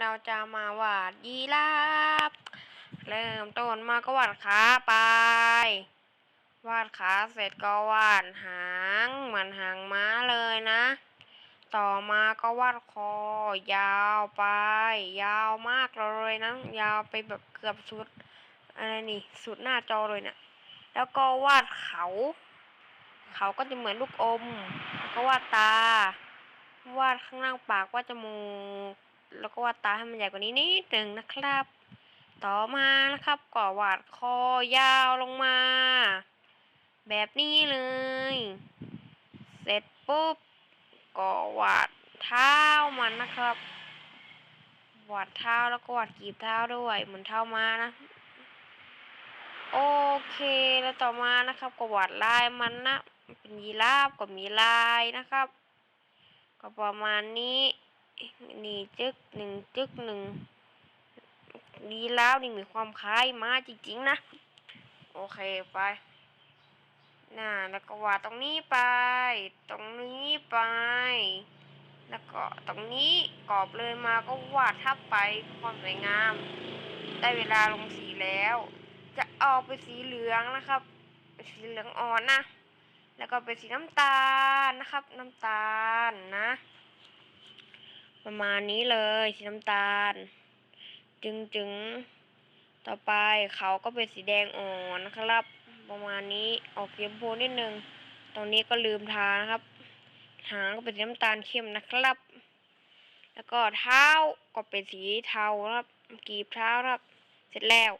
เราจะมาวาดยีราฟเริ่มต้นมาก็วาดขาไป วาดขาเสร็จก็วาดหางเหมือนหางม้าเลยนะ ต่อมาก็วาดคอยาวไป ยาวมากเลยนะ ยาวไปแบบเกือบสุดอะไรนี่สุดหน้าจอเลยเนะี่ยแล้วก็วาดเขา เขาก็จะเหมือนลูกอมแล้วก็วาดตา วาดข้างล่างปากวาดจมูก แล้วก็วาดตาให้มันใหญ่กว่านี้นิดหนึ่งนะครับ ต่อมานะครับก็วาดคอยาวลงมา แบบนี้เลย เสร็จปุ๊บก็วาดเท้ามันนะครับ วาดเท้าแล้วก็วาดกีบเท้าด้วยเหมือนเท้าม้านะโอเคแล้วต่อมานะครับก็วาดลายมันนะเป็นยีราฟก็มีลายนะครับ ก็ประมาณนี้ นี่จึกหนึ่งจึกหนึ่งยีราฟนี่มีความคล้ายมาจริงๆนะ โอเคไปน่าแล้วก็วาดตรงนี้ไป ตรงนี้ไป แล้วก็ตรงนี้กรอบเลยมาก็วาดทับไปความสวยงาม ได้เวลาลงสีแล้ว จะออกเป็นสีเหลืองนะครับเป็นสีเหลืองอ่อนนะ แล้วก็เป็นสีน้ำตาลนะครับ น้ำตาลนะ ประมาณนี้เลยสีน้ำตาล จึงจึงๆต่อไปเขาก็เป็นสีแดงอ่อนนะครับ ประมาณนี้ออกสีชมพูนิดนึง ตรงนี้ก็ลืมทานะครับ หางก็เป็นสีน้ำตาลเข้มนะครับ แล้วก็เท้าก็เป็นสีเทาครับกีบเท้าครับ เสร็จแล้ว